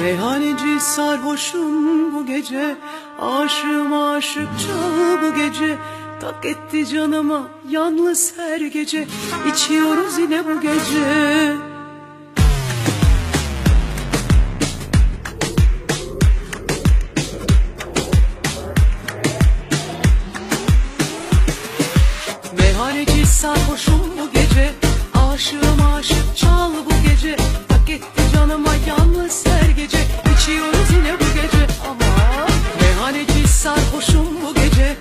Meyhaneci sarhoşum bu gece Aşığım aşık çal bu gece. Tak etti canıma yalnız her gece İçiyoruz yine bu gece. Meyhaneci sarhoşum bu gece Aşığım sarhoşum bu gece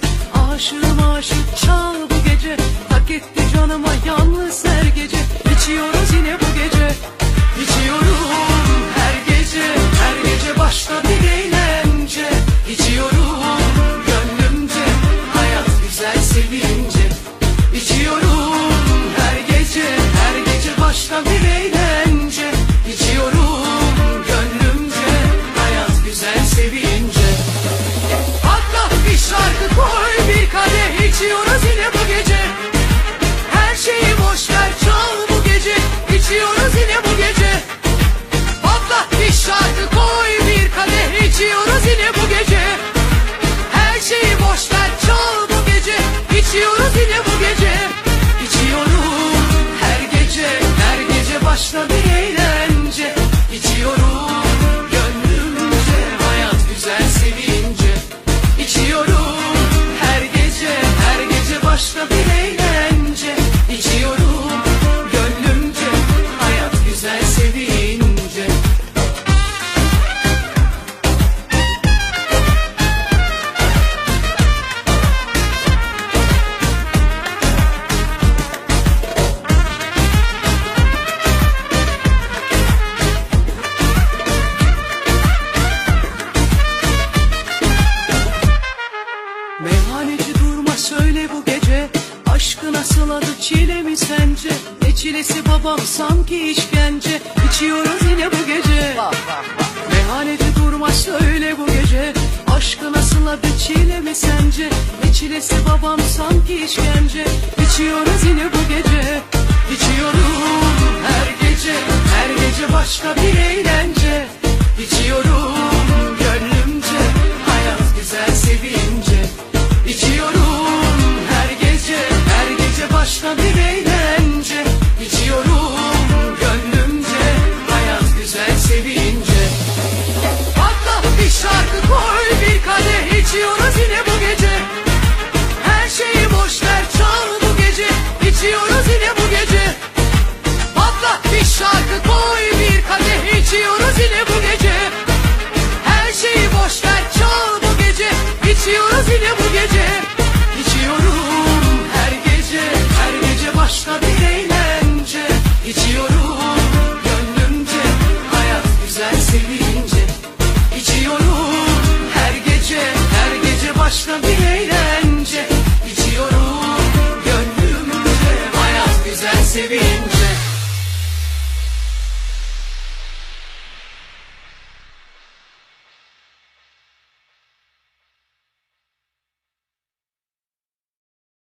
Aşığım aşık çal bu gece. Hak etti canıma yalnız her gece. İçiyoruz yine bu gece İçiyorum her gece. Her gece başta bir eğlence. İçiyorum gönlümce Hayat güzel sevince. İçiyorum her gece Her gece başka bir eğlence gece başka çile mi sence? Ne çilesi babam sanki işkence. İçiyoruz yine bu gece. Meyhaneci durma söyle bu gece. Aşkı nasıl adı çile mi sence? Ne çilesi babam sanki işkence. İçiyoruz yine bu gece. İçiyorum her gece. Her gece başka bir eğlence içiyoruz yine bu gece. Her şeyi boş ver çal bu gece. İçiyoruz yine bu gece. İçiyorum her gece. Her gece başka bir eğlence. İçiyorum gönlümce. Hayat güzel sevince. İçiyorum her gece. Her gece başka bir eğlence. İçiyorum gönlümce. Hayat güzel sevince